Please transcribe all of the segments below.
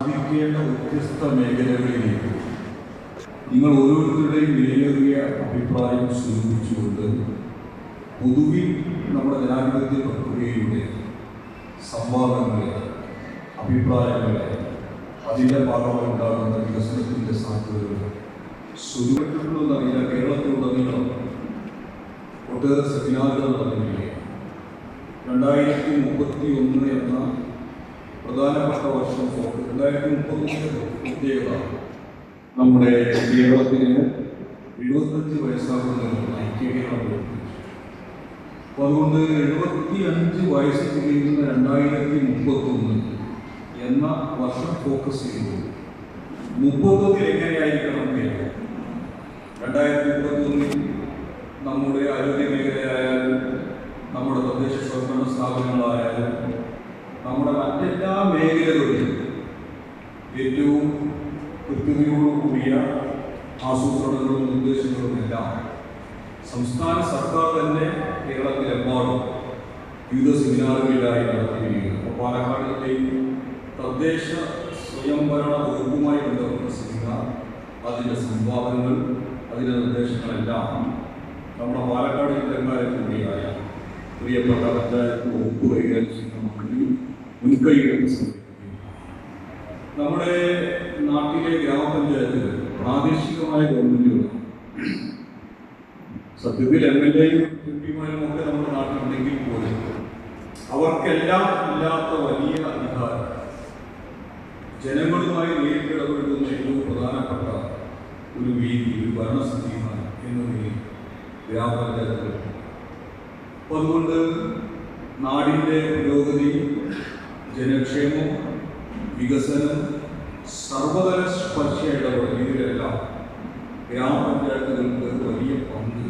സാധിക്കേണ്ട വ്യത്യസ്ത മേഖലകളിലേക്ക് നിങ്ങൾ ഓരോരുത്തരുടെയും വിലയേറിയ അഭിപ്രായം സ്വീകരിച്ചുകൊണ്ട് പൊതുവിൽ നമ്മുടെ ജനാധിപത്യ പ്രക്രിയയുടെ സംവാദങ്ങളെ അഭിപ്രായങ്ങളെ അതിന്റെ ഭാഗമായി ഉണ്ടാകുന്ന വികസനത്തിന്റെ സാധ്യതകൾ സ്വരൂപത്തിലുള്ളതറിയില്ല കേരളത്തിലുടനീളം ഒട്ടേറെ സെമിനാറുകൾ നടന്നിരിക്കുകയാണ് രണ്ടായിരത്തി മുപ്പത്തി ഒന്ന് എന്ന പ്രധാനപ്പെട്ട വർഷം രണ്ടായിരത്തി മുപ്പത്തി പ്രത്യേകത നമ്മുടെ കേരളത്തിന് എഴുപത്തഞ്ച് വയസ്സാകുന്ന ഐക്യകേരളം അപ്പോൾ അതുകൊണ്ട് എഴുപത്തി അഞ്ച് വയസ്സ് തികയുന്ന രണ്ടായിരത്തി മുപ്പത്തൊന്ന് എന്ന വർഷം ഫോക്കസ് ചെയ്യുന്നു മുപ്പത്തൊന്നിൽ എങ്ങനെയായിരിക്കണം കേരളം രണ്ടായിരത്തി മുപ്പത്തൊന്നിൽ നമ്മുടെ ആരോഗ്യ മേഖലയായാലും നമ്മുടെ തദ്ദേശ സ്വയംഭരണ സ്ഥാപനങ്ങളായാലും നമ്മുടെ മറ്റെല്ലാ മേഖലകളിലും ഏറ്റവും കൃത്യതയോടുകൂടിയ ആസൂത്രണങ്ങളും നിർദ്ദേശങ്ങളും എല്ലാം സംസ്ഥാന സർക്കാർ തന്നെ കേരളത്തിലെമ്പാടും വിവിധ സെമിനാറുകളിലായി നടത്തിയിരിക്കുന്നു. അപ്പോൾ പാലക്കാടിന്റെയും തദ്ദേശ സ്വയംഭരണ വകുപ്പുമായി ബന്ധപ്പെട്ട സെമിനാർ അതിന്റെ സംവാദങ്ങൾ അതിന്റെ നിർദ്ദേശങ്ങളെല്ലാം നമ്മുടെ പാലക്കാട് ജില്ലക്കാരെ കൂടിയായ പ്രിയപ്പെട്ട പഞ്ചായത്ത് വകുപ്പ് കൈകാര്യം ചെയ്യുന്ന സംഭവിക്കുകയും നമ്മുടെ നാട്ടിലെ ഗ്രാമപഞ്ചായത്തിൽ പ്രാദേശികമായ ഗവൺമെന്റുകൾ സത്യത്തിൽ എം എൽ എയും എം പിമാരും ഒക്കെ നമ്മുടെ നാട്ടിലുണ്ടെങ്കിൽ പോലും അവർക്കെല്ലാം ഇല്ലാത്ത വലിയ അധികാരം ജനങ്ങളുമായി നേരിട്ട് ഏറ്റവും പ്രധാനപ്പെട്ട ഒരു വീതി ഒരു ഭരണസ്ഥിതിയുമാണ് എന്ന ഗ്രാമപഞ്ചായത്തിൽ. ഗ്രാമപഞ്ചായത്തുകൾ അതുകൊണ്ട് നാടിന്റെ പുരോഗതി ജനക്ഷേമം വികസനം സർവതല സ്പർശ ഇടപെടൽ ഇതിലെല്ലാം ഗ്രാമപഞ്ചായത്തുകൾക്ക് വലിയ പങ്ക്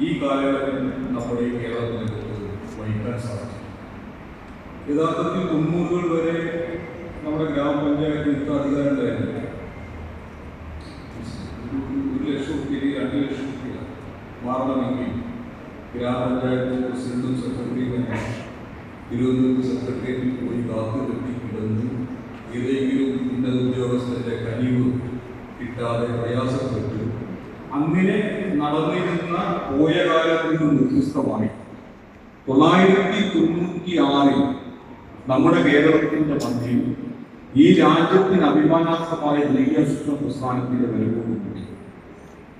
ഈ കാലയളവിൽ നമ്മുടെ കേരളത്തിൽ വഹിക്കാൻ സാധിച്ചു. യഥാർത്ഥത്തിൽ തൊണ്ണൂറുകൾ വരെ നമ്മുടെ ഗ്രാമപഞ്ചായത്ത് ഇത്ര അധികാരം ഉണ്ടായിരുന്നില്ല ഒരു ലക്ഷം റുപ്യ രണ്ട് ലക്ഷം റുപ്യ മാറണമെങ്കിൽ ഗ്രാമപഞ്ചായത്ത് പ്രസിഡന്റും സെക്രട്ടറിയും തിരുവനന്തപുരത്ത് സെക്രട്ടേറിയറ്റിൽ പോയി കാത്തു കെട്ടി കിടന്നു. ഏതെങ്കിലും ഉന്നത ഉദ്യോഗസ്ഥന്റെ കനിവ് കിട്ടാതെ പ്രയാസപ്പെട്ടു. അങ്ങനെ നടന്നിരുന്ന പോയ കാലത്തിൽ നിന്ന് വ്യത്യസ്തമായി. തൊള്ളായിരത്തി തൊണ്ണൂറ്റി ആറിൽ നമ്മുടെ കേരളത്തിന്റെ മധ്യയിൽ ഈ രാജ്യത്തിന് അഭിമാനാർഹമായ നെയ്യാസൂത്രണ പ്രസ്ഥാനത്തിന്റെ വരവോടുകൂടി.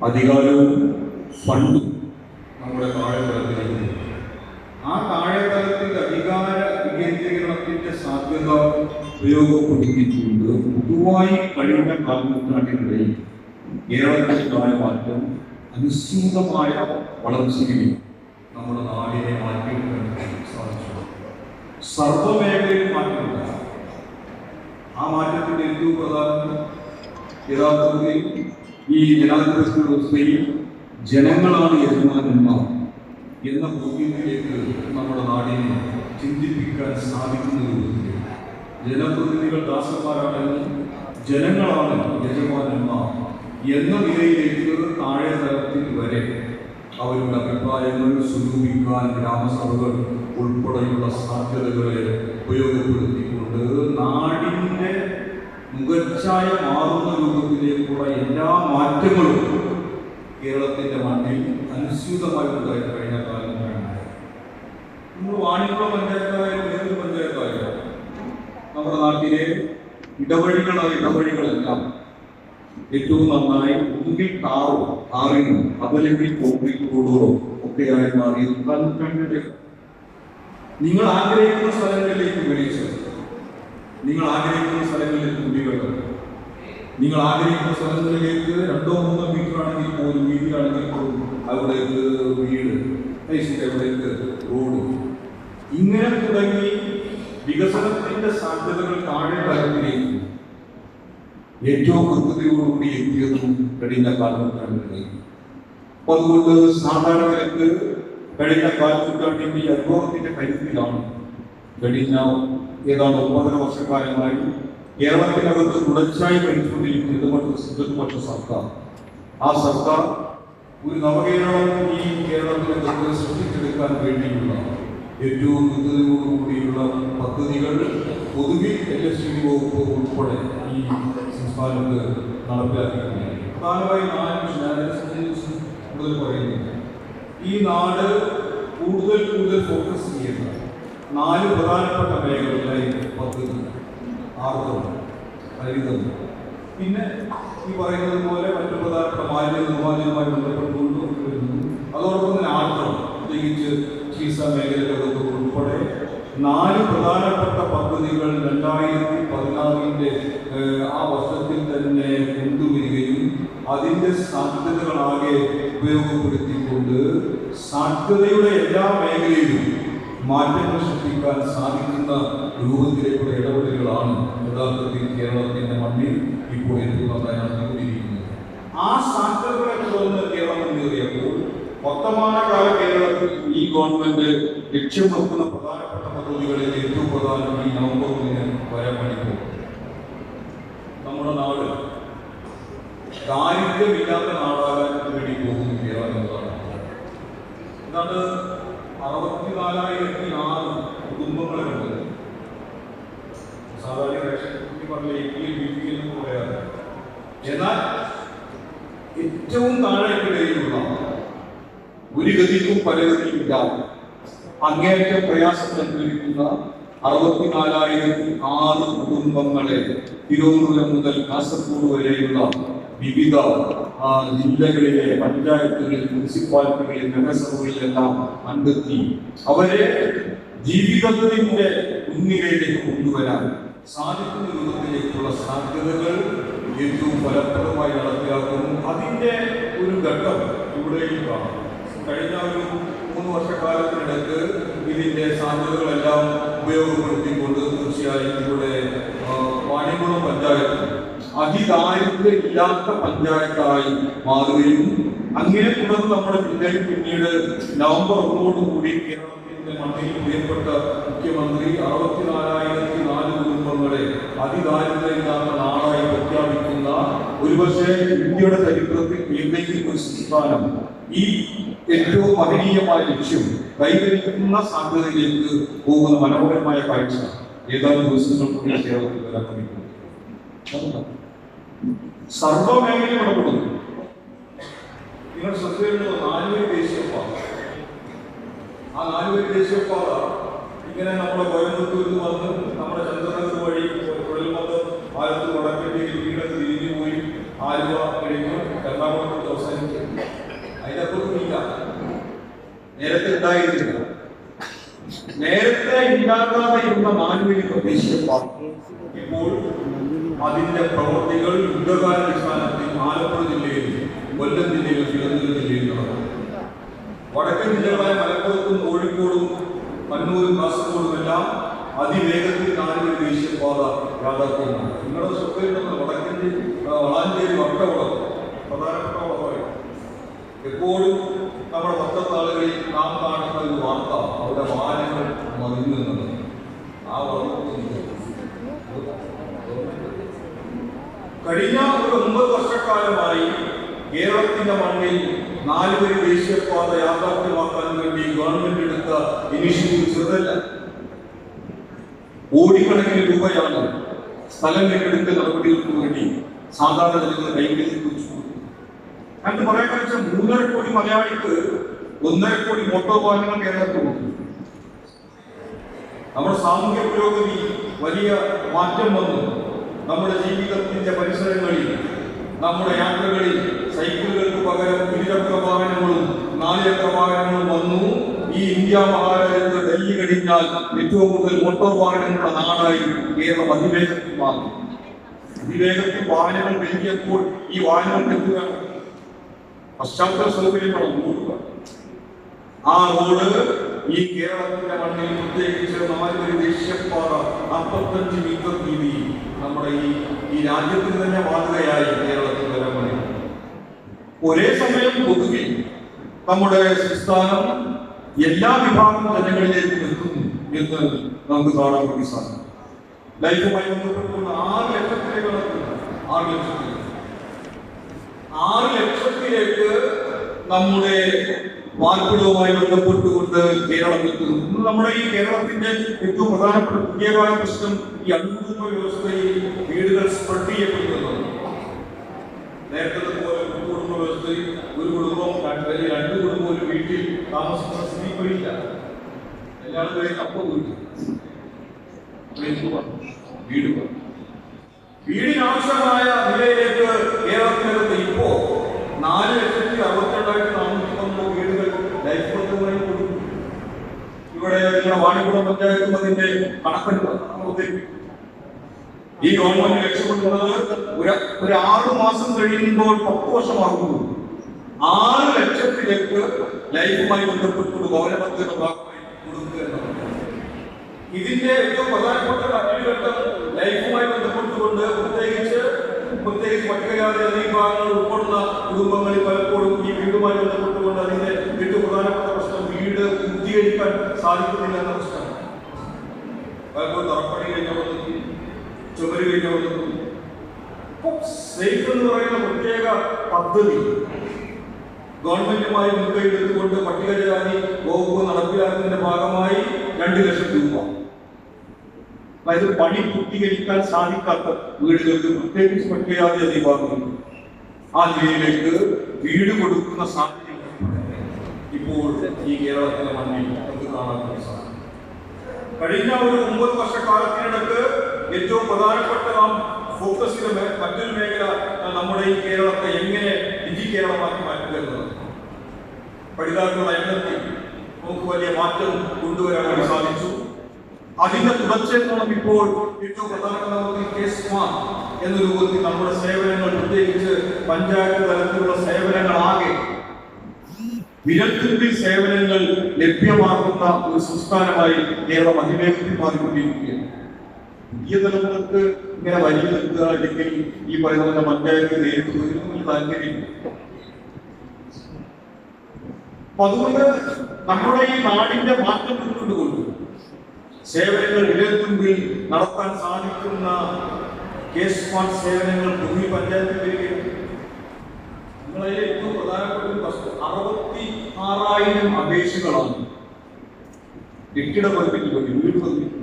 അധികാരവും ഫണ്ടും നമ്മുടെ താഴെത്തലത്തിലേക്ക് ആ താഴെതലത്തിൽ അധികാര വികേന്ദ്രീകരണത്തിന്റെ സാധ്യത ഉപയോഗപ്പെടുത്തിക്കൊണ്ട് പൊതുവായി കഴിഞ്ഞ കാൽനൂറ്റാണ്ടിനിടയിൽ കേരളത്തിലുണ്ടായ മാറ്റം അനുസ്യൂതമായ വളർച്ചയിൽ നമ്മുടെ നാടിനെ മാറ്റി സാധിച്ചു. സർവമേഖലയിൽ മാറ്റമില്ല ആ മാറ്റത്തിന്റെ ഏറ്റവും പ്രധാനം യഥാർത്ഥത്തിൽ ഈ ജനാധിപത്യ വ്യവസ്ഥയിൽ ജനങ്ങളാണ് യജമാനന്മാർ. എന്ന ഭൂമിയിലേക്ക് നമ്മുടെ നാടിനെ ചിന്തിപ്പിക്കാൻ സാധിക്കുന്ന ജനപ്രതിനിധികൾ ദാസന്മാരാണെന്നും ജനങ്ങളാണ് യജമാനന്മാർ എന്ന നിലയിലേക്ക് താഴെ തലത്തിൽ വരെ അവരുടെ അഭിപ്രായങ്ങൾ സ്വരൂപിക്കാൻ ഗ്രാമസഭകൾ ഉൾപ്പെടെയുള്ള സാധ്യതകളെ ഉപയോഗപ്പെടുത്തിക്കൊണ്ട് നാടിന്റെ മുഖച്ഛായ മാറുന്ന രൂപത്തിലേക്കുള്ള എല്ലാ മാറ്റങ്ങളും കേരളത്തിന്റെ മണ്ണിൽ അനുസ്യൂതമായി ഉണ്ടായി കഴിഞ്ഞ കാലങ്ങളാണ് നമ്മൾ വാണിജ്യ പഞ്ചായത്തായാലും ഏത് പഞ്ചായത്തായാലും നമ്മുടെ നാട്ടിലെ ഇടവഴികളായ ഇടവഴികളെല്ലാം ഏറ്റവും നന്നായി ഒന്നുകിൽ ടാറോ ടാറിനോ അതല്ലെങ്കിൽ കോൺക്രീറ്റ് റോഡുകളോ ഒക്കെയായി മാറി നിങ്ങൾ ആഗ്രഹിക്കുന്ന സ്ഥലങ്ങളിലേക്ക് വിളിച്ച്. നിങ്ങൾ ആഗ്രഹിക്കുന്ന സ്ഥലങ്ങളിലേക്ക് കുടികൾ നിങ്ങൾ ആഗ്രഹിക്കുന്ന സ്ഥലങ്ങളിലേക്ക് രണ്ടോ മൂന്നോ മീറ്റർ ആണെങ്കിൽ പോലും വീതിയാണെങ്കിൽ പോലും അവിടേക്ക് വീട് അവിടേക്ക് റോഡ്. ഇങ്ങനെ തുടങ്ങി വികസനത്തിന്റെ സാധ്യതകൾ താഴെ തരത്തിലേക്ക് ഏറ്റവും കൃത്യതയോടുകൂടി എത്തിയതും കഴിഞ്ഞ കാലഘട്ടങ്ങളിൽ അപ്പൊ അതുകൊണ്ട് സാധാരണക്ക് കഴിഞ്ഞ കാലഘട്ടത്തിന്റെ അനുഭവത്തിന്റെ കരുത്തിലാണ് കഴിഞ്ഞ ഏതാണ്ട് ഒമ്പതര വർഷക്കാലമായി കേരളത്തിനകത്ത് തുടർച്ചയായി ഭരിച്ചുകൊണ്ടിരിക്കുന്ന ഇടതുപക്ഷ സർക്കാർ. ആ സർക്കാർ ഒരു നവകേരളം ഈ കേരളത്തിനകത്ത് സൃഷ്ടിച്ചെടുക്കാൻ വേണ്ടിയുള്ള ഏറ്റവും കൃത്യതയോടുകൂടിയുള്ള പദ്ധതികൾ പൊതുവിൽ എൽ എസ് ഡി വകുപ്പ് ഉൾപ്പെടെ ഈ സംസ്ഥാനത്ത് നടപ്പിലാക്കിയിട്ടുണ്ട്. പ്രധാനമായി നാല് കൂടുതൽ പറയുന്നില്ല ഈ നാട് കൂടുതൽ കൂടുതൽ ഫോക്കസ് ചെയ്യുന്ന നാല് പ്രധാനപ്പെട്ട മേഖലകളിലായി പദ്ധതി ആർത്തവം ഹരിതം പിന്നെ ഈ പറയുന്നത് പോലെ മറ്റു പ്രധാനപ്പെട്ട മാലിന്യ നിർമ്മാർജനവുമായി ബന്ധപ്പെട്ടുകൊണ്ട് അതോടൊപ്പം തന്നെ ആർദ്രം പ്രത്യേകിച്ച് ചികിത്സാ മേഖലകളൊക്കെ ഉൾപ്പെടെ നാല് പ്രധാനപ്പെട്ട പദ്ധതികൾ രണ്ടായിരത്തി പതിനാറിന്റെ ആ വർഷത്തിൽ തന്നെ കൊണ്ടുവരികയും അതിന്റെ സാധ്യതകളാകെ ഉപയോഗപ്പെടുത്തിക്കൊണ്ട് സാധ്യതയുടെ എല്ലാ മേഖലയിലും മാറ്റങ്ങൾ സൃഷ്ടിക്കാൻ സാധിക്കുന്ന രൂപത്തിലേക്കുള്ള ഇടപെടലുകളാണ് യഥാർത്ഥത്തിൽ കേരളത്തിന്റെ മണ്ണിൽ ഇപ്പോൾ എത്തുന്നതായി നടന്നുകൊണ്ടിരിക്കുന്നത് ആ സാധ്യതകളെ കേരളം മുന്നേറിയപ്പോൾ വർത്തമാനകാല കേരളത്തിൽ ഈ ഗവൺമെന്റ് ലക്ഷ്യം വെക്കുന്ന പ്രധാനപ്പെട്ട പദ്ധതികളിൽ ഏറ്റവും പ്രധാനം ഈ നവംബർ ഒന്നിന് വരാൻ വേണ്ടി നമ്മുടെ നാട് ദാരിദ്ര്യമില്ലാത്ത നാടാകാൻ വേണ്ടി പോകുന്നു കേരളം എന്നതാണ്. ഇതാണ് അറുപത്തിനാലായിരത്തി ആറ് കുടുംബങ്ങളുണ്ട് സാധാരണ റേഷൻ കുട്ടി പറഞ്ഞ എ പി ബി പി എന്ന് പറയാറ് എന്നാൽ ഏറ്റവും താഴേക്കിടയിലുള്ള ഒരു ഗതിക്കും പലഗതിയും ഇല്ലാതെ അങ്ങേയറ്റം പ്രയാസം അനുഭവിക്കുന്ന അറുപത്തിനാലായിരത്തി ആറ് കുടുംബങ്ങളെ തിരുവനന്തപുരം മുതൽ കാസർഗോഡ് വരെയുള്ള വിവിധ ജില്ലകളിലെ പഞ്ചായത്തുകളിൽ മുനിസിപ്പാലിറ്റികളിൽ നഗരസഭകളിലെല്ലാം കണ്ടെത്തി അവരെ ജീവിതത്തിന്റെ മുൻനിരയിലേക്ക് കൊണ്ടുവരാൻ സാധിക്കുന്ന രൂപത്തിലേക്കുള്ള സാധ്യതകൾ ഏറ്റവും ഫലപ്രദമായി നടപ്പിലാക്കുന്നു. അതിന്റെ ഒരു ഘട്ടം ഇവിടെയും കാണാം. കഴിഞ്ഞ ഒരു മൂന്ന് വർഷക്കാലത്തിനിടക്ക് ഇതിന്റെ സാധ്യതകളെല്ലാം ഉപയോഗപ്പെടുത്തിക്കൊണ്ട് തീർച്ചയായും ഇവിടെ വാണിയംകുളം പഞ്ചായത്ത് അതിദാരിദ്ര്യ ഇല്ലാത്ത പഞ്ചായത്തായി മാറുകയും അങ്ങനെ തുടർന്ന് നമ്മുടെ ജില്ലയിൽ പിന്നീട് നവംബർ ഒന്നോടുകൂടി കേരളത്തിന്റെ മണ്ണിൽ പ്രിയപ്പെട്ട മുഖ്യമന്ത്രി അറുപത്തിനാലായിരത്തി നാല് കുടുംബങ്ങളെ അതിദാരിദ്ര്യമില്ലാത്ത നാടായി പ്രഖ്യാപിക്കുന്ന ഒരുപക്ഷെ ഇന്ത്യയുടെ ചരിത്രത്തിൽ ഏതെങ്കിലും ഒരു സംസ്ഥാനം ഈ ഏറ്റവും മഹനീയമായ ലക്ഷ്യം കൈവരിക്കുന്ന സാധ്യതയിലേക്ക് പോകുന്ന മനോഹരമായ കാഴ്ച ഏതാനും ദിവസങ്ങൾക്കുള്ളിൽ കേരളത്തിൽ വരാൻ സർവമേഖലയും ഇടപെടുന്നു. നിങ്ങൾ ശ്രദ്ധയിലുള്ള നാലുപേര് ദേശീയപാത ആ നാലുപേര് ദേശീയപാത. ഇങ്ങനെ നമ്മുടെ കോയമ്പത്തൂരിൽ നിന്ന് വന്ന് നമ്മുടെ ചന്ദ്രനഗർ വഴി കുഴൽമത്ത് ആലത്ത് വടക്കേണ്ടി വീടൊക്കെ തിരിഞ്ഞു പോയി ആലുവ കഴിഞ്ഞു എറണാകുളത്ത് അവസാനിക്കും അതിന്റെ അപ്പുറത്തില്ല നേരത്തെ ഉണ്ടായിരുന്നില്ല. നേരത്തെ ഉണ്ടാകാതെ ഇരുന്ന നാലുപേര് ഇപ്പോൾ അതിന്റെ പ്രവൃത്തികൾ യുദ്ധകാലാടിസ്ഥാനത്തിൽ ആലപ്പുഴ ജില്ലയിലും കൊല്ലം ജില്ലയിലും തിരുവനന്തപുരം ജില്ലയിലും നടന്നു വടക്കൻ ജില്ലകളായ മലപ്പുറത്തും കോഴിക്കോടും കണ്ണൂരും കാസർഗോഡും എല്ലാം അതിവേഗത്തിൽ നാല് ദേശീയപാത യാഥാർത്ഥ്യമാണ്. നിങ്ങളുടെ ശ്രദ്ധയിലുള്ള വടക്കൻ വളാഞ്ചേരി വട്ടവളം പ്രധാനപ്പെട്ട വളമായി എപ്പോഴും നമ്മുടെ പത്രത്താളുകളിൽ നാം കാണുന്ന ഒരു വാർത്ത അവരുടെ വാഹനങ്ങൾ എന്നുള്ളത് ആ വളർന്നു കഴിഞ്ഞ ഒരു ഒമ്പത് വർഷക്കാലമായി കേരളത്തിന്റെ മണ്ണിൽ നാലുപേര് ദേശീയപാത യാഥാർത്ഥ്യമാക്കാൻ വേണ്ടി ഗവൺമെന്റ് എടുത്ത ഇനിഷ്യേറ്റീവ് ചെറുതല്ല. കോടിക്കണക്കിന് രൂപയാണ് സ്ഥലം ഏറ്റെടുക്കൽ നടപടികൾക്ക് വേണ്ടി സാധാരണ ജനങ്ങൾ കൈകളിൽ കുറിച്ചു അത് പറയാൻ വെച്ചാൽ മൂന്നര കോടി മലയാളിക്ക് ഒന്നര കോടി മോട്ടോർ വാഹനങ്ങൾ കേരളത്തിലുണ്ട് നമ്മുടെ സാമൂഹ്യ പുരോഗതി വലിയ മാറ്റം വന്നു. നമ്മുടെ ജീവിതത്തിന്റെ പരിസരങ്ങളിൽ നമ്മുടെ യാത്രകളിൽ സൈക്കിളുകൾക്ക് പകരം ഇരുചക്ര വാഹനങ്ങളും നാലുചക്ര വാഹനങ്ങളും വന്നു. ഈ ഇന്ത്യ മഹാരാജ്യത്ത് ഡൽഹി കഴിഞ്ഞാൽ ഏറ്റവും കൂടുതൽ മോട്ടോർ വാഹനങ്ങളുടെ നാടായി കേരളം അതിവേഗത്തിൽ മാറി. അതിവേഗത്തിൽ വാഹനങ്ങൾ പെരുകിയപ്പോൾ ഈ വാഹനങ്ങൾ എന്തുകയാണ് പശ്ചാത്തല സൗകര്യങ്ങളൊന്നും കൊടുക്കുക ആ റോഡ് ഈ കേരളത്തിന്റെ മണ്ണിൽ പ്രത്യേകിച്ച് നാലുപേര് ദേശീയപാത അമ്പത്തഞ്ച് മീറ്റർ വീതി നമ്മുടെ ഈ ഈ രാജ്യത്തിന് തന്നെ മാതൃകയായി വേണ്ടി ഒരേ സമയം പൊതുവിൽ നമ്മുടെ സംസ്ഥാനം എല്ലാ വിഭാഗം ജനങ്ങളിലേക്കും എത്തുന്നു എന്ന് നമുക്ക് കാണാൻ വേണ്ടി സാധിക്കും. ലൈഫുമായി ബന്ധപ്പെട്ടുകൊണ്ട് ആറ് ലക്ഷത്തിലേക്ക് ആറ് ലക്ഷത്തിലേക്ക്. ആറ് ലക്ഷത്തിലേക്ക് നമ്മുടെ പാർപ്പിടവുമായി ബന്ധപ്പെട്ടുകൊണ്ട് കേരളം എത്തുന്നു. നമ്മുടെ ഈ കേരളത്തിന്റെ ഏറ്റവും പ്രധാനപ്പെട്ട പുതിയകാല പ്രശ്നം ഈ അൺകുടുംബ വ്യവസ്ഥയിൽ വീടുകൾ സ്പ്രെഡ് ചെയ്യപ്പെടുന്നതാണ് നേരത്തെ പോലെ ഒരു കുടുംബ രണ്ട് അല്ലെങ്കിൽ രണ്ട് കുടുംബം ഒരു വീട്ടിൽ താമസിക്കുന്ന സ്ത്രീ എല്ലാവരും കഴിഞ്ഞ അപ്പം വീട്. വീടിനാവശ്യമായ നിലയിലേക്ക് കേരളത്തിനകത്ത് ഇപ്പോ നാല് ലക്ഷത്തി അറുപത്തിരണ്ടായിരത്തി നാനൂറ്റി പന്ത്രണ്ട് വീടുകൾ ലൈഫ് കൊടുക്കും ഇവിടെ നിങ്ങളുടെ വാണിപുരം പഞ്ചായത്തും അതിന്റെ അവതരിപ്പിക്കും ഈ ഗവൺമെന്റ് രക്ഷപ്പെടുന്നത് ഒരു ഒരു ആറു മാസം കഴിയുമ്പോൾ പത്ത് വർഷമാകുന്നു ആറ് ലക്ഷത്തിലേക്ക് ലൈഫുമായി ബന്ധപ്പെട്ടുകൊണ്ട് ഭവന ഇതിന്റെ ഏറ്റവും പ്രധാനപ്പെട്ട അടിഘട്ടം ലൈഫുമായി ബന്ധപ്പെട്ടുകൊണ്ട് പ്രത്യേകിച്ച് പ്രത്യേകിച്ച് പട്ടികജാതി വിഭാഗങ്ങൾ ഉൾപ്പെടുന്ന കുടുംബങ്ങളിൽ പലപ്പോഴും ഈ വീടുമായി ബന്ധപ്പെട്ടുകൊണ്ട് അതിന്റെ ഏറ്റവും പ്രധാനപ്പെട്ട പ്രശ്നം വീട് പൂർത്തീകരിക്കാൻ സാധിക്കുന്നില്ല എന്ന പ്രശ്നമാണ്. പലപ്പോഴും തറപ്പണി കഴിഞ്ഞവർ ചുമര് കഴിഞ്ഞവർ സേഫ് എന്ന് പറയുന്ന പ്രത്യേക പദ്ധതി. ഗവൺമെന്റുമായി മുൻകൈ എടുത്തുകൊണ്ട് പട്ടികജാതി വകുപ്പ് നടപ്പിലാക്കുന്നതിന്റെ ഭാഗമായി രണ്ട് ലക്ഷം രൂപ. അതായത് പണി പൂർത്തീകരിക്കാൻ സാധിക്കാത്ത വീടുകൾക്ക് പ്രത്യേകിച്ച് പട്ടികജാതി വിഭാഗമുണ്ട് ആ നിലയിലേക്ക് വീട് കൊടുക്കുന്ന സാഹചര്യം ഇപ്പോൾ ഈ കേരളത്തിലെ മണ്ണിൽ നമുക്ക് കാണാൻ കഴിഞ്ഞ ഒരു ഒമ്പത് വർഷക്കാലത്തിനിടക്ക് ഏറ്റവും പ്രധാനപ്പെട്ട നാം ഫോക്കസ് ചെയ്ത മറ്റൊരു മേഖല നമ്മുടെ ഈ കേരളത്തെ എങ്ങനെ ഡിജി കേരളമാക്കി മാറ്റുക എന്നതാണ് പഠിതാക്കളുടെ എണ്ണത്തിൽ നമുക്ക് വലിയ മാറ്റം കൊണ്ടുവരാൻ വേണ്ടി സാധിച്ചു. അതിന്റെ തുടർച്ചയെന്നോണം ഇപ്പോൾ ഏറ്റവും പ്രധാനപ്പെട്ട നമുക്ക് കേസ് എന്ന രൂപത്തിൽ നമ്മുടെ സേവനങ്ങൾ പ്രത്യേകിച്ച് പഞ്ചായത്ത് തലത്തിലുള്ള സേവനങ്ങളാകെ വിരൽത്തുമ്പിൽ സേവനങ്ങൾ ലഭ്യമാക്കുന്ന ഒരു സംസ്ഥാനമായി കേരളം അതിവേഗത്തിൽ മാറിക്കൊണ്ടിരിക്കുകയാണ്. പുതിയ തലമുറയ്ക്ക് ഇങ്ങനെ വലിയ നിൽക്കുക അല്ലെങ്കിൽ ഈ പറയുന്ന പോലെ താല്പര്യമില്ല അപ്പൊ അതുകൊണ്ട് നമ്മുടെ ഈ നാടിന്റെ മാറ്റം മുന്നോട്ടുകൊണ്ട് സേവനങ്ങൾ ഇടത്തുമ്പിൽ നടത്താൻ സാധിക്കുന്ന കേസ് സേവനങ്ങൾ ഭൂമി പഞ്ചായത്തിൽ വരികയാണ്. നിങ്ങളെ ഏറ്റവും പ്രധാനപ്പെട്ട ഒരു വസ്തു അറുപത്തി ആറായിരം അപേക്ഷകളാണ്. കെട്ടിട പതിപ്പിന് വേണ്ടി വീട് പതിപ്പിന്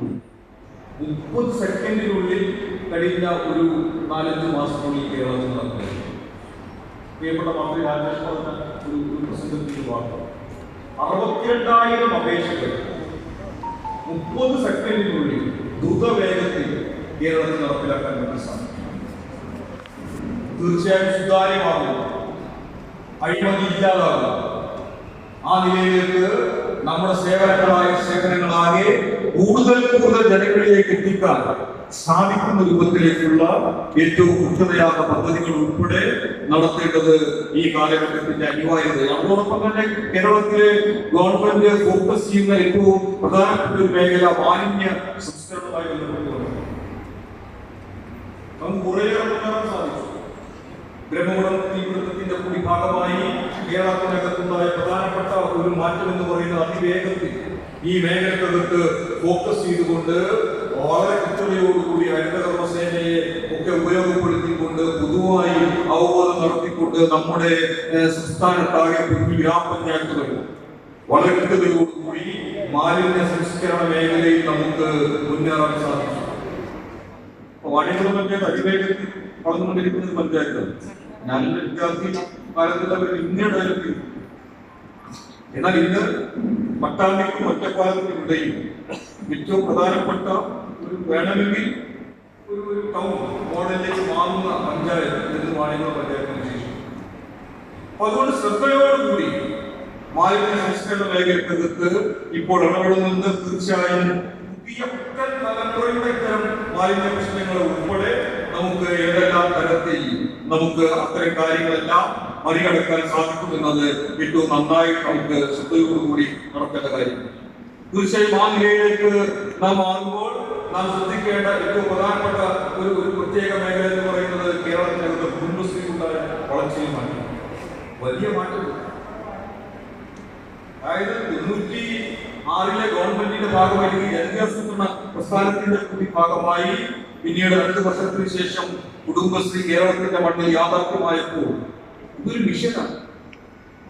മുപ്പത് സെക്കൻഡിനുള്ളിൽ കഴിഞ്ഞ ഒരു നാലഞ്ച് മാസത്തിനുള്ളിൽ കേരളത്തിൽ നടന്നു പ്രിയപ്പെട്ട മന്ത്രി രാജേഷ് ഒരു ഒരു വാർത്ത അറുപത്തിരണ്ടായിരം അപേക്ഷകൾ മുപ്പത് സെക്കൻഡിനുള്ളിൽ ദ്രുതവേഗത്തിൽ കേരളത്തിൽ നടപ്പിലാക്കാൻ വേണ്ടി സാധിക്കും തീർച്ചയായും സുതാര്യമാകും. അഴിമതി ഇല്ലാതാകും. ആ നിലയിലേക്ക് നമ്മുടെ സേവനങ്ങളായ സേവനങ്ങളാകെ കൂടുതൽ കൂടുതൽ ജനങ്ങളിലേക്ക് എത്തിക്കാൻ സാധിക്കുന്ന രൂപത്തിലേക്കുള്ള ഏറ്റവും കൃത്യതയാർന്ന പദ്ധതികൾ ഉൾപ്പെടെ നടത്തേണ്ടത് ഈ കാലഘട്ടത്തിന്റെ അനിവാര്യതയാണ്. അതോടൊപ്പം തന്നെ കേരളത്തിലെ ഗവൺമെന്റ് ഫോക്കസ് ചെയ്യുന്ന ഏറ്റവും പ്രധാനപ്പെട്ട ഒരു മേഖല മാലിന്യ സംസ്കരണവുമായി ബന്ധപ്പെട്ടുകൊണ്ട് നമുക്ക് കുറേയേറെ സാധിച്ചു. ബ്രഹ്മകുളം തീപിടുത്തത്തിന്റെ കൂടി ഭാഗമായി കേരളത്തിനകത്തുണ്ടായ പ്രധാനപ്പെട്ട ഒരു മാറ്റം എന്ന് പറയുന്നത് അതിവേഗത്തിൽ ഈ മേഖലക്കകത്ത് ഫോക്കസ് ചെയ്തുകൊണ്ട് വളരെ കൃത്യതയോടുകൂടി ഹരിതകർമ്മസേനയെ ഒക്കെ ഉപയോഗപ്പെടുത്തിക്കൊണ്ട് പൊതുവായി അവബോധം നടത്തിക്കൊണ്ട് നമ്മുടെ സംസ്ഥാനത്താകെ ഗ്രാമപഞ്ചായത്തുകൾ വളരെ കൃത്യതയോടുകൂടി മാലിന്യ സംസ്കരണ മേഖലയിൽ നമുക്ക് മുന്നേറാൻ സാധിച്ചു. പഞ്ചായത്ത് അതിവേഗത്തിൽ വളർന്നുകൊണ്ടിരിക്കുന്ന ഒരു പഞ്ചായത്താണ് ഞാനൊരു വിദ്യാർത്ഥി കാലത്തിൽ അവർ ഇങ്ങനെ ഡെവലപ്പ് ചെയ്തു. എന്നാൽ ഇന്ന് പട്ടാമ്പിക്കും ഒറ്റപ്പാലത്തിനും ഇടയിൽ ഏറ്റവും പ്രധാനപ്പെട്ട ഒരു വേണമെങ്കിൽ ഒരു ഒരു ടൗൺ മോഡലിലേക്ക് മാറുന്ന പഞ്ചായത്ത് എന്ന് വാണിജ്യ പഞ്ചായത്തിന് ശേഷം. അപ്പൊ അതുകൊണ്ട് ശ്രദ്ധയോടുകൂടി മാലിന്യ സംസ്കരണ മേഖലക്കകത്ത് ഇപ്പോൾ ഇടപെടുന്നത് തീർച്ചയായും പുതിയ തലമുറയുടെ ഇത്തരം മാലിന്യ പ്രശ്നങ്ങൾ ഉൾപ്പെടെ നമുക്ക് ഏതെല്ലാം തരത്തിൽ നമുക്ക് അത്തരം കാര്യങ്ങളെല്ലാം മറികടക്കാൻ സാധിക്കുമെന്നത് ഏറ്റവും നന്നായിട്ട് നമുക്ക് ശ്രദ്ധയോടുകൂടി നടക്കേണ്ട കാര്യം. തീർച്ചയായും ആ നാം മാറുമ്പോൾ നാം ശ്രദ്ധിക്കേണ്ട ഏറ്റവും പ്രധാനപ്പെട്ട ഒരു ഒരു പ്രത്യേക മേഖല എന്ന് പറയുന്നത് കേരളത്തിനകത്ത് കുടുംബശ്രീ വളർച്ചയുമാണ്. വളർച്ചയും വലിയ മാറ്റം അതായത് തൊണ്ണൂറ്റി ആറിലെ ഗവൺമെന്റിന്റെ ഭാഗമായി ജനകീയാസൂത്രണ പ്രസ്ഥാനത്തിന്റെ കൂടി ഭാഗമായി പിന്നീട് രണ്ട് വർഷത്തിന് ശേഷം കുടുംബശ്രീ കേരളത്തിന്റെ മണ്ണിൽ യാഥാർത്ഥ്യമായപ്പോൾ ഇതൊരു മിഷനാണ്.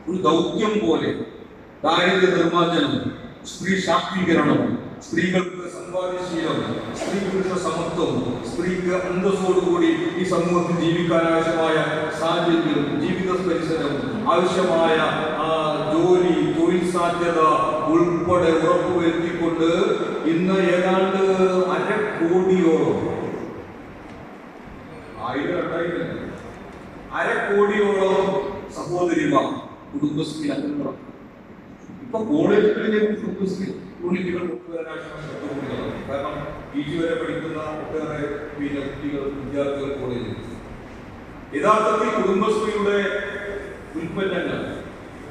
ഒരു ദൗത്യം പോലെ ദാരിദ്ര്യ നിർമ്മാർജനം സ്ത്രീ ശാക്തീകരണം സ്ത്രീകൾക്ക് സമ്പാദ്യശീലം സ്ത്രീ പുരുഷ സമത്വം സ്ത്രീക്ക് അന്തസ്സോടുകൂടി ഈ സമൂഹത്തിൽ ജീവിക്കാൻ ആവശ്യമായ സാഹചര്യം ജീവിത പരിസരം ആവശ്യമായ ജോലി സാധ്യത ഉൾപ്പെടെ ഉറപ്പുവരുത്തിക്കൊണ്ട് ഇന്ന് ഏതാണ്ട് അര കോടിയോളം. ആയിരം രണ്ടായിരം അര കോടിയോളം സഹോദരിമാർ കുടുംബശ്രീ അംഗങ്ങളാണ്. ഇപ്പൊ കോളേജുകളിലെ കുടുംബശ്രീ യൂണിറ്റുകൾ കാരണം പി ജി വരെ പഠിക്കുന്ന ഒട്ടേറെ പിന്നെ കുട്ടികൾ വിദ്യാർത്ഥികൾ കോളേജിൽ യഥാർത്ഥത്തിൽ കുടുംബശ്രീയുടെ ഉൽപ്പന്നങ്ങൾ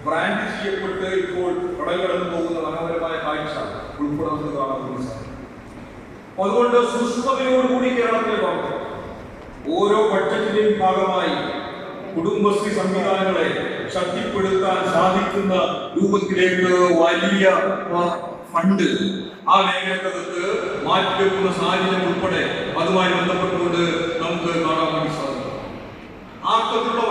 ബ്രാൻഡ് ചെയ്യപ്പെട്ട് ഇപ്പോൾ കടകടന്നു പോകുന്ന മനോഹരമായ കാഴ്ച ഉൾപ്പെടുന്നത് കാണാൻ വേണ്ടി സാധിക്കും. അതുകൊണ്ട് സൂക്ഷ്മതയോടുകൂടി കേരളത്തിലെ ഗവൺമെന്റ് ഓരോ ബഡ്ജറ്റിന്റെയും ഭാഗമായി കുടുംബശ്രീ സംവിധാനങ്ങളെ ശക്തിപ്പെടുത്താൻ സാധിക്കുന്ന രൂപത്തിലേക്ക് വലിയ ഫണ്ട് ആ മേഖലകൾക്ക് മാറ്റിവെക്കുന്ന സാഹചര്യം ഉൾപ്പെടെ അതുമായി ബന്ധപ്പെട്ടുകൊണ്ട് നമുക്ക് കാണാൻ വേണ്ടി സാധിക്കും. ആ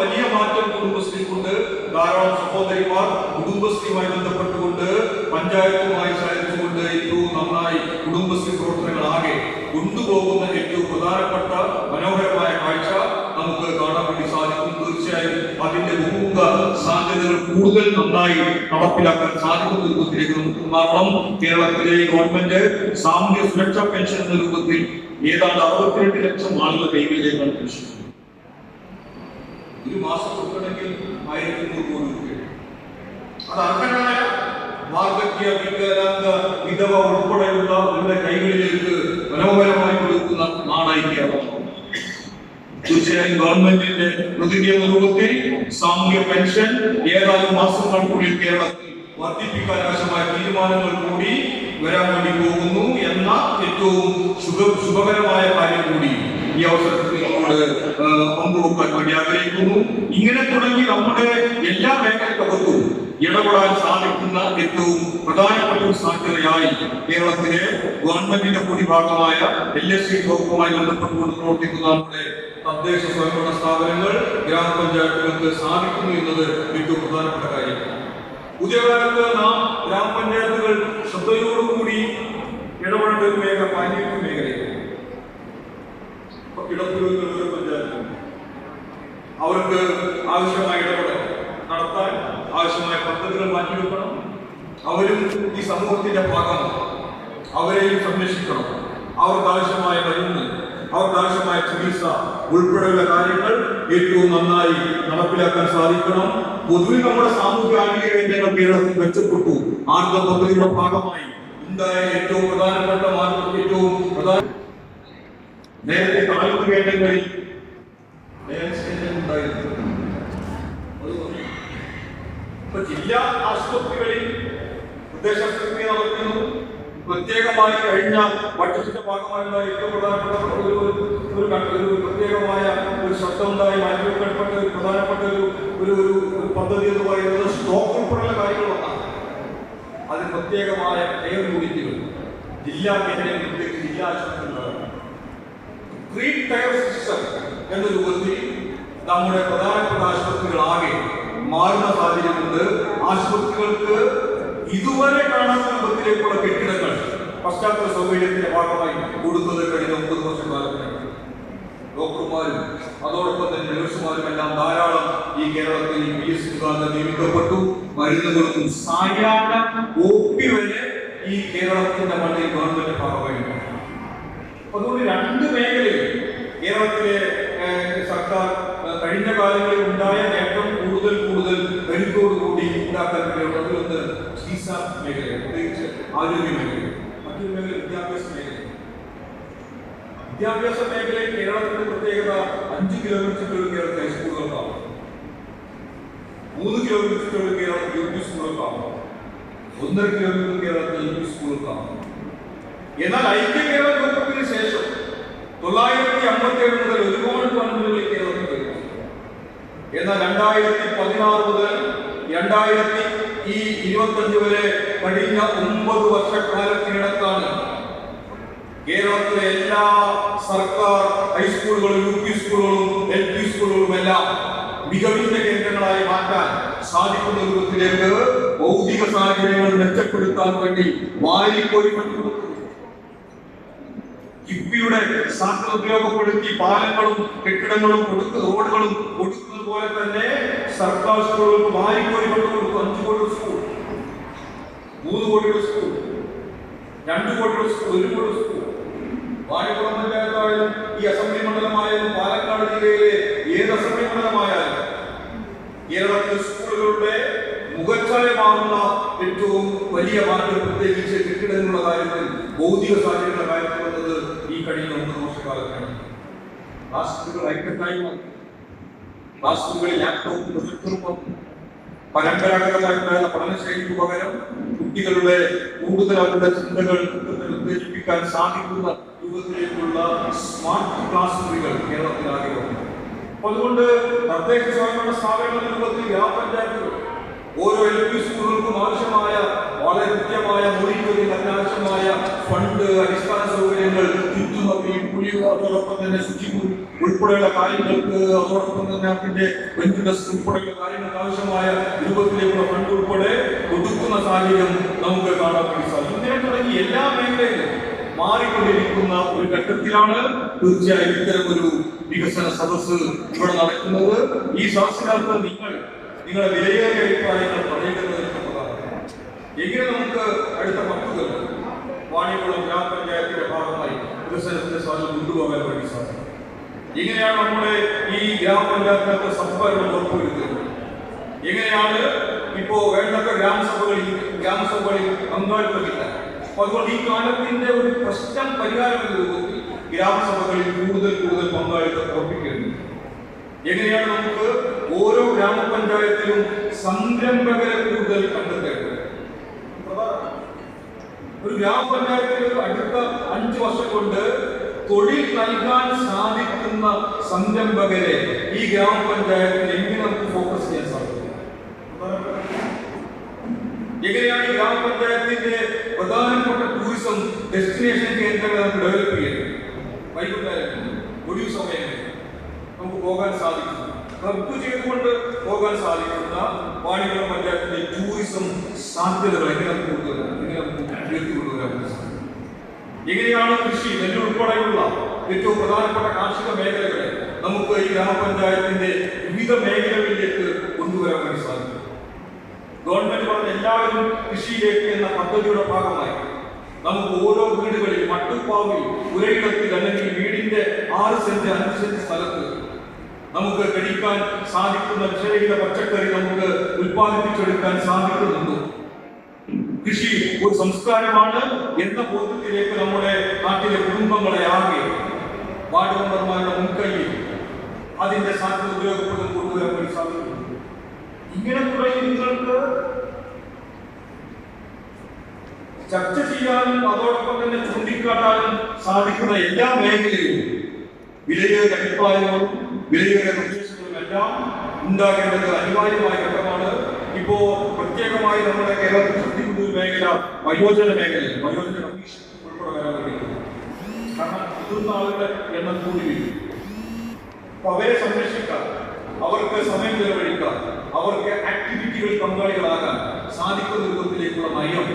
വലിയ മാറ്റം കുടുംബശ്രീ കൊണ്ട് ധാരാളം സഹോദരിമാർ കുടുംബശ്രീയുമായി ബന്ധപ്പെട്ടുകൊണ്ട് പഞ്ചായത്തുമായി സഹകരിച്ചുകൊണ്ട് ഏറ്റവും നന്നായി കുടുംബശ്രീ പ്രവർത്തനങ്ങൾ ആകെ കൊണ്ടുപോകുന്ന ഏറ്റവും പ്രധാനപ്പെട്ട മനോഹരമായ കാഴ്ച നമുക്ക് കാണാൻ വേണ്ടി സാധിക്കും. തീർച്ചയായും അതിന്റെ ബഹുമുഖ സാധ്യതകൾ കൂടുതൽ നന്നായി നടപ്പിലാക്കാൻ സാധിക്കുന്ന രൂപത്തിലേക്ക് നമുക്ക് മാറണം കേരളത്തിലെ ഗവൺമെന്റ് സാമൂഹ്യ സുരക്ഷാ പെൻഷൻ എന്ന രൂപത്തിൽ ഏതാണ്ട് അറുപത്തിരണ്ട് ലക്ഷം ആളുകളുടെ കൈകളിലേക്കാണ് പെൻഷൻ ഒരു മാസം കൊടുക്കണമെങ്കിൽ ആയിരത്തി നൂറ് കോടി രൂപയാണ് അത് വാർദ്ധക്യ വികലാംഗ വിധവ ഉൾപ്പെടെയുള്ള അവരുടെ കൈകളിലേക്ക് മനോഹരമായി കൊടുക്കുന്ന നാടായി തീർച്ചയായും ഗവൺമെന്റിന്റെ പ്രതിജ്ഞ രൂപത്തിൽ സാമൂഹ്യ പെൻഷൻ ഏതാനും മാസങ്ങൾക്കുള്ളിൽ കേരളത്തിൽ വർദ്ധിപ്പിക്കാൻ ആവശ്യമായ തീരുമാനങ്ങൾ കൂടി വരാൻ വേണ്ടി പോകുന്നു എന്ന ഏറ്റവും ശുഭ ശുഭകരമായ കാര്യം കൂടി ഈ അവസരത്തിൽ നമ്മളോട് ആ, പങ്കുവെക്കാൻ വേണ്ടി ആഗ്രഹിക്കുന്നു. ഇങ്ങനെ തുടങ്ങി നമ്മുടെ എല്ലാ മേഖലകൾക്കും ഇടപെടാൻ സാധിക്കുന്ന ഏറ്റവും പ്രധാനപ്പെട്ട ഒരു സാധ്യതയായി കേരളത്തിലെ ഗവൺമെന്റിന്റെ കൂടി ഭാഗമായ എൽ എസ് സി വകുപ്പുമായി ബന്ധപ്പെട്ടുകൊണ്ട് പ്രവർത്തിക്കുന്ന നമ്മുടെ തദ്ദേശ സ്വയംഭരണ സ്ഥാപനങ്ങൾ ഗ്രാമപഞ്ചായത്തുകൾക്ക് സാധിക്കുന്നു എന്നത് ഏറ്റവും പ്രധാനപ്പെട്ട കാര്യമാണ് പുതിയ കാലത്ത് നാം ഗ്രാമപഞ്ചായത്തുകൾ ശ്രദ്ധയോടുകൂടി ഇടപെടേണ്ട ഒരു മേഖല പാലിയേറ്റീവ് മേഖലയാണ് ഇപ്പൊ ഒരു പഞ്ചായത്തുണ്ട് അവർക്ക് ആവശ്യമായ ഇടപെടൽ നടത്താൻ ആവശ്യമായ പദ്ധതികൾ മാറ്റിവെക്കണം. അവരും ഈ സമൂഹത്തിന്റെ ഭാഗമാണ്. അവരെയും സംരക്ഷിക്കണം. അവർക്ക് ആവശ്യമായ മരുന്ന് അവർക്ക് ആവശ്യമായ ചികിത്സ ഉൾപ്പെടെയുള്ള കാര്യങ്ങൾ ഏറ്റവും നന്നായി നടപ്പിലാക്കാൻ സാധിക്കണം. പൊതുവിൽ നമ്മുടെ സാമൂഹ്യ ആരോഗ്യ കേന്ദ്രങ്ങൾ കേരളത്തിൽ മെച്ചപ്പെട്ടു. ആർദ്ര പദ്ധതിയുടെ ഭാഗമായി ഉണ്ടായ ഏറ്റവും പ്രധാനപ്പെട്ട മാറ്റം ഏറ്റവും പ്രധാന നേരത്തെ താലൂക്ക് കേന്ദ്രങ്ങളിൽ ജില്ലാ ആശുപത്രികളിൽ നടത്തുന്നു പ്രത്യേകമായി കഴിഞ്ഞ ബഡ്ജറ്റിന്റെ ഭാഗമായുള്ള ഏറ്റവും പ്രധാനപ്പെട്ട ഒരു ഒരു- ഒരു പ്രത്യേകമായ ഒരു ശ്രദ്ധ ഉണ്ടായി ഒരു പ്രധാനപ്പെട്ട ഒരു ഒരു ഒരു പദ്ധതി എന്ന് പറയുന്നത് സ്റ്റോക്ക് ഉൾപ്പെടെയുള്ള കാര്യങ്ങളൊന്നാണ് അതിന് പ്രത്യേകമായ കെയർ യൂണിറ്റുകൾ ജില്ലാ കേന്ദ്രങ്ങളിലേക്ക് ജില്ലാ ആശുപത്രികളാണ് എന്ന രൂപത്തിൽ നമ്മുടെ പ്രധാനപ്പെട്ട ആശുപത്രികളാകെ മാറുന്ന സാഹചര്യമുണ്ട് ആശുപത്രികൾക്ക് ഇതുവരെ കാണാത്ത രൂപത്തിലേക്കുള്ള കെട്ടിടങ്ങൾ പശ്ചാത്തല സൗകര്യത്തിന്റെ ഭാഗമായി കൊടുത്തത് കഴിഞ്ഞ ഒമ്പത് വർഷക്കാലത്തിനാണ് ഡോക്ടർമാരും അതോടൊപ്പം തന്നെ നഴ്സുമാരും എല്ലാം ധാരാളം ഈ കേരളത്തിൽ നിയമിക്കപ്പെട്ടു. മരുന്നുകളും സായാഹ്ന ഒപ്പി വരെ ഈ കേരളത്തിന്റെ മണ്ണിൽ ഗവൺമെന്റ് പറയുന്നു അതുകൊണ്ട് രണ്ട് മേഖലയിൽ കേരളത്തിലെ സർക്കാർ കഴിഞ്ഞ കാലങ്ങളിൽ ഉണ്ടായ നേട്ടം കൂടുതൽ കൂടുതൽ കരുത്തോടുകൂടി ഉണ്ടാക്കാൻ കഴിയുന്നത് അതിലൊന്ന് ചികിത്സ മേഖല പ്രത്യേകിച്ച് ആരോഗ്യ മേഖല മറ്റൊരു മേഖല വിദ്യാഭ്യാസ മേഖല വിദ്യാഭ്യാസ മേഖലയിൽ കേരളത്തിന്റെ പ്രത്യേകത അഞ്ച് കിലോമീറ്റർ കേരളത്തിൽ മൂന്ന് കിലോമീറ്റർ കേരളത്തിൽ യു പി സ്കൂളുകൾക്കാവും ഒന്നര കിലോമീറ്റർ കേരളത്തിൽ യു പി സ്കൂളുകൾക്കാവും എന്നാൽ ഐക്യ കേരള ഗ്രൂപ്പത്തിന് ശേഷം തൊള്ളായിരത്തി അമ്പത്തി ഏഴ് മുതൽ ഒരുപാട് ഫണ്ടുകൾ കേരളത്തിൽ വരുന്നു എന്നാൽ രണ്ടായിരത്തി പതിനാറ് മുതൽ രണ്ടായിരത്തി ഈ ഇരുപത്തഞ്ച് വരെ കഴിഞ്ഞ ഒമ്പത് വർഷക്കാലത്തിനിടക്കാണ് കേരളത്തിലെ എല്ലാ സർക്കാർ ഹൈസ്കൂളുകളും യു പി സ്കൂളുകളും എൽ പി സ്കൂളുകളും എല്ലാം മികവിന്റെ കേന്ദ്രങ്ങളായി മാറ്റാൻ സാധിക്കുന്ന രൂപത്തിലേക്ക് ഭൗതിക സാഹചര്യങ്ങൾ മെച്ചപ്പെടുത്താൻ വേണ്ടി വാരിക്കോരി കിഫ്ബിയുടെ സാധ്യത ഉപയോഗപ്പെടുത്തി പാലങ്ങളും കെട്ടിടങ്ങളും കൊടുക്ക റോഡുകളും കൊടുക്കുന്നത് പോലെ തന്നെ സർക്കാർ സ്കൂളുകൾക്ക് വാരിക്കോരി കൊടുത്തു. അഞ്ചു കോടി സ്കൂൾ. മൂന്ന് കോടിയുടെ സ്കൂൾ. രണ്ട് കോടിയുടെ സ്കൂൾ. ഒരു കോടി സ്കൂൾ. വാഴക്കുളം പഞ്ചായത്തായാലും ഈ അസംബ്ലി മണ്ഡലമായാലും പാലക്കാട് ജില്ലയിലെ കേരളത്തിലെ സ്കൂളുകളുടെ മുഖച്ഛായമാകുന്ന ഏറ്റവും വലിയ മാറ്റം പ്രത്യേകിച്ച് കെട്ടിടങ്ങളുടെ കാര്യത്തിൽ ഭൗതിക സാഹചര്യങ്ങളുടെ കാര്യത്തിൽ വന്നത് ഈ കഴിഞ്ഞ മൂന്ന് വർഷക്കാലത്താണ്. ക്ലാസ്സുകൾ ഐക്യത്തായി വന്നു ലാപ്ടോപ്പ് പ്രൊജക്ടറും പരമ്പരാഗതമായിട്ടുള്ള പഠനശൈലിക്ക് പകരം കുട്ടികളുടെ കൂടുതൽ അവരുടെ ചിന്തകൾ ഉത്തേജിപ്പിക്കാൻ സാധിക്കുന്ന രൂപത്തിലേക്കുള്ള സ്മാർട്ട് ക്ലാസ് മുറികൾ കേരളത്തിലാകെ വന്നു. അതുകൊണ്ട് തദ്ദേശ സ്വയംഭരണ സ്ഥാപനങ്ങളുടെ രൂപത്തിൽ ഗ്രാമപഞ്ചായത്തുകൾ ഓരോ എൽ പി സ്കൂളുകൾക്കും ആവശ്യമായ വളരെ കൃത്യമായ മുറികളിൽ അത്യാവശ്യമായ ഫണ്ട് അടിസ്ഥാന സൗകര്യങ്ങൾ ചുറ്റുമതി കുളികൾ അതോടൊപ്പം തന്നെ ശുചിമുറി ഉൾപ്പെടെയുള്ള കാര്യങ്ങൾക്ക് അതോടൊപ്പം തന്നെ അതിന്റെ ബെഞ്ച് ഡെസ്ക് ഉൾപ്പെടെയുള്ള കാര്യങ്ങൾക്ക് ആവശ്യമായ രൂപത്തിലേക്കുള്ള ഫണ്ട് ഉൾപ്പെടെ ഒതുക്കുന്ന സാഹചര്യം നമുക്ക് കാണാൻ വേണ്ടി സാധിക്കും. ഇങ്ങനെ തുടങ്ങി എല്ലാ മേഖലയിലും മാറിക്കൊണ്ടിരിക്കുന്ന ഒരു ഘട്ടത്തിലാണ് തീർച്ചയായും ഇത്തരം ഒരു വികസന സദസ് ഇവിടെ നടക്കുന്നത്. ഈ സദസ്സിനകത്ത് നിങ്ങൾ നിങ്ങളെ വിലയേറിയ അഭിപ്രായങ്ങൾ പറയുന്നത് എങ്ങനെ നമുക്ക് അടുത്ത പത്തുകൾ വാണിയകുളം ഗ്രാമപഞ്ചായത്തിന്റെ ഭാഗമായി വികസനത്തിന്റെ സാധ്യത കൊണ്ടുപോകാൻ വേണ്ടി സാധിക്കും. എങ്ങനെയാണ് നമ്മുടെ ഈ ഗ്രാമപഞ്ചായത്തിനകത്ത് സംഭരണം ഉറപ്പുവരുത്തുന്നത് എങ്ങനെയാണ് ഇപ്പോ വേണ്ടത്ര ഗ്രാമസഭകളിൽ ഗ്രാമസഭകളിൽ പങ്കാളിത്തമില്ല? അപ്പൊ അതുകൊണ്ട് ഈ കാലത്തിന്റെ ഒരു പ്രശ്നം പരിഹാരം രൂപത്തിൽ ഗ്രാമസഭകളിൽ കൂടുതൽ കൂടുതൽ പങ്കാളിത്തം ഉറപ്പിക്കുന്നത് എങ്ങനെയാണ് നമുക്ക് ഓരോ ഗ്രാമപഞ്ചായത്തിലും സംരംഭകരെ കൂടുതൽ കണ്ടെത്തേണ്ടത്. ഒരു ഗ്രാമപഞ്ചായത്തിൽ അടുത്ത അഞ്ചു വർഷം കൊണ്ട് തൊഴിൽ നൽകാൻ സാധിക്കുന്ന സംരംഭകരെ ഈ ഗ്രാമപഞ്ചായത്തിൽ എങ്ങനെ നമുക്ക് ഫോക്കസ് ചെയ്യാൻ സാധിക്കും? എങ്ങനെയാണ് ഗ്രാമപഞ്ചായത്തിന്റെ പ്രധാനപ്പെട്ട ടൂറിസം ഡെസ്റ്റിനേഷൻ കേന്ദ്രങ്ങൾ നമുക്ക് ഡെവലപ്പ് ചെയ്യുന്നത് വൈകുന്നേരം ഒഴിവ് സമയങ്ങളിൽ നമുക്ക് പോകാൻ സാധിക്കുന്നു. ക്ലബ് ചെയ്തുകൊണ്ട് പോകാൻ സാധിക്കുന്ന വാണിജ്യ പഞ്ചായത്തിന്റെ ടൂറിസം സാധ്യതകൾ എങ്ങനെ കൊണ്ടുവരാം എങ്ങനെ ഉയർത്തിക്കൊണ്ടുവരാൻ സാധിക്കും? എങ്ങനെയാണ് കൃഷി നെല്ല് ഉൾപ്പെടെയുള്ള ഏറ്റവും പ്രധാനപ്പെട്ട കാർഷിക മേഖലകളെ നമുക്ക് ഈ ഗ്രാമപഞ്ചായത്തിന്റെ വിവിധ മേഖലകളിലേക്ക് കൊണ്ടുവരാൻ വേണ്ടി സാധിക്കും? ഗവൺമെന്റ് പറഞ്ഞ എല്ലാവരും കൃഷിയിലേക്ക് എന്ന പദ്ധതിയുടെ ഭാഗമായി നമുക്ക് ഓരോ വീടുകളിൽ മട്ടുപ്പാവിൽ പുരയിടത്തിൽ അല്ലെങ്കിൽ വീടിന്റെ ആറ് സെന്റ് അഞ്ച് സെന്റ് സ്ഥലത്ത് നമുക്ക് കഴിക്കാൻ സാധിക്കുന്ന വിഷരഹിത പച്ചക്കറി നമുക്ക് ഉൽപ്പാദിപ്പിച്ചെടുക്കാൻ സാധിക്കുന്നുണ്ട്. കൃഷി ഒരു സംസ്കാരമാണ് എന്ന ബോധ്യത്തിലേക്ക് നമ്മുടെ നാട്ടിലെ കുടുംബങ്ങളെ ആകെ വാർഡ് മെമ്പർമാരുടെ മുൻകൈയിൽ അതിന്റെ സാധ്യത ഉപയോഗപ്പെടുത്തി കൊണ്ടുവരാൻ സാധിക്കുന്നു ഇങ്ങനെ കുറെ നിങ്ങൾക്ക് ചർച്ച ചെയ്യാനും അതോടൊപ്പം തന്നെ ചൂണ്ടിക്കാട്ടാനും സാധിക്കുന്ന എല്ലാ മേഖലയിലും വിലയേറിയ അഭിപ്രായങ്ങളും വിലയേറിയ നിർദ്ദേശങ്ങളും എല്ലാം ഉണ്ടാകേണ്ടത് അനിവാര്യമായ ഘട്ടമാണ്. ഇപ്പോ പ്രത്യേകമായി നമ്മുടെ കേരളത്തിൽ ശ്രദ്ധിക്കുന്ന ഒരു മേഖല വയോജന മേഖല വയോജന കമ്മീഷൻ ഉൾപ്പെടെ കാരണം മുതിർന്ന ആളുകളുടെ എണ്ണം കൂടി അപ്പൊ അവരെ സംരക്ഷിക്കാൻ അവർക്ക് സമയം ചെലവഴിക്കാൻ അവർക്ക് ആക്ടിവിറ്റികളിൽ പങ്കാളികളാകാൻ സാധിക്കുന്ന രൂപത്തിലേക്കുള്ള നയം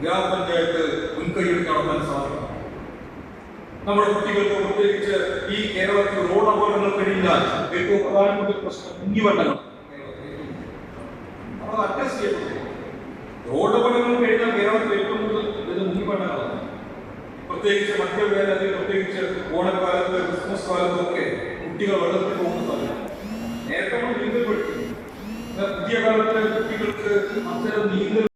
ഗ്രാമപഞ്ചായത്ത് മുൻകൈയെടുത്ത് നടത്താൻ സാധിക്കും നമ്മുടെ കുട്ടികൾക്ക് പ്രത്യേകിച്ച് ഈ കേരളത്തിൽ റോഡ് അപകടങ്ങൾ കഴിഞ്ഞാൽ ഏറ്റവും പ്രധാനപ്പെട്ട പ്രശ്നം മുങ്ങിവെള്ളങ്ങൾ അത് അഡ്രസ് ചെയ്യപ്പെട്ടു. റോഡ് അപകടങ്ങൾ കഴിഞ്ഞാൽ കേരളത്തിൽ ഏറ്റവും കൂടുതൽ ഇത് മുങ്ങിവെള്ളങ്ങളാണ് പ്രത്യേകിച്ച് മധ്യവേനത്തിൽ പ്രത്യേകിച്ച് ഓണക്കാലത്ത് ക്രിസ്മസ് കാലത്തും ഒക്കെ കുട്ടികൾ വെള്ളത്തിൽ പോകുന്നതല്ല നേരത്തെ നമ്മൾ നീന്തൽ പഠിക്കും. പുതിയ കാലത്ത് കുട്ടികൾക്ക് അത്തരം നീന്തൽ